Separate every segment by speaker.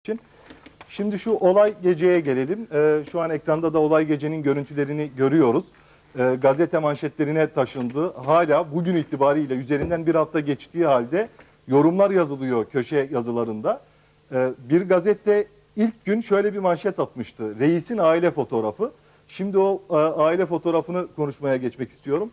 Speaker 1: için. Şimdi şu olay geceye gelelim. Ee, şu an ekranda da olay gecenin görüntülerini görüyoruz. Ee, gazete manşetlerine taşındı. Hala bugün itibariyle üzerinden bir hafta geçtiği halde yorumlar yazılıyor köşe yazılarında. Ee, bir gazete ilk gün şöyle bir manşet atmıştı. Reisin aile fotoğrafı. Şimdi o e, aile fotoğrafını konuşmaya geçmek istiyorum.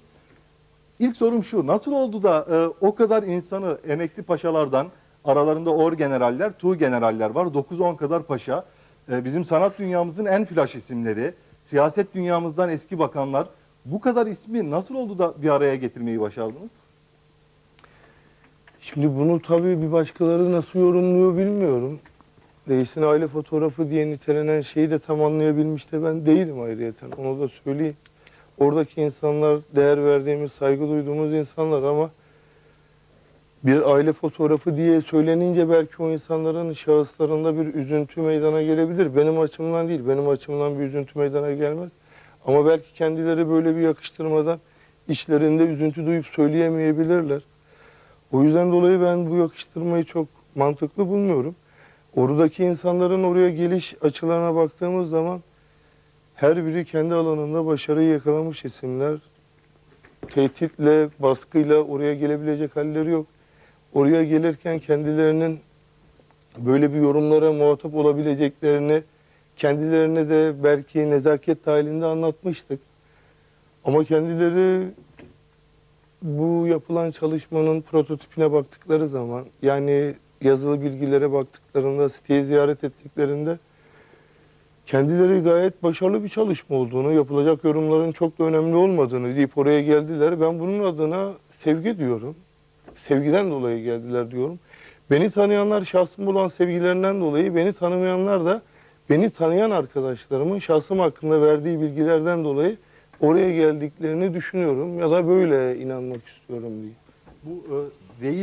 Speaker 1: İlk sorum şu, nasıl oldu da e, o kadar insanı emekli paşalardan, aralarında or generaller, tuğ generaller var, 9-10 kadar paşa, e, bizim sanat dünyamızın en flash isimleri, siyaset dünyamızdan eski bakanlar, bu kadar ismi nasıl oldu da bir araya getirmeyi başardınız?
Speaker 2: Şimdi bunu tabii bir başkaları nasıl yorumluyor bilmiyorum. Reisin aile fotoğrafı diye nitelenen şeyi de tam anlayabilmiş de ben değilim ayrıyeten. Onu da söyleyeyim. Oradaki insanlar değer verdiğimiz, saygı duyduğumuz insanlar ama bir aile fotoğrafı diye söylenince belki o insanların şahıslarında bir üzüntü meydana gelebilir. Benim açımdan değil, benim açımdan bir üzüntü meydana gelmez. Ama belki kendileri böyle bir yakıştırmadan içlerinde üzüntü duyup söyleyemeyebilirler. O yüzden dolayı ben bu yakıştırmayı çok mantıklı bulmuyorum. Oradaki insanların oraya geliş açılarına baktığımız zaman her biri kendi alanında başarıyı yakalamış isimler. Tehditle, baskıyla oraya gelebilecek halleri yok. Oraya gelirken kendilerinin böyle bir yorumlara muhatap olabileceklerini kendilerine de belki nezaket dahilinde anlatmıştık. Ama kendileri bu yapılan çalışmanın prototipine baktıkları zaman yani yazılı bilgilere baktıklarında, siteyi ziyaret ettiklerinde kendileri gayet başarılı bir çalışma olduğunu, yapılacak yorumların çok da önemli olmadığını deyip oraya geldiler. Ben bunun adına sevgi diyorum. Sevgiden dolayı geldiler diyorum. Beni tanıyanlar şahsım olan sevgilerinden dolayı, beni tanımayanlar da beni tanıyan arkadaşlarımın şahsım hakkında verdiği bilgilerden dolayı oraya geldiklerini düşünüyorum ya da böyle inanmak istiyorum diye.
Speaker 1: Bu e, reis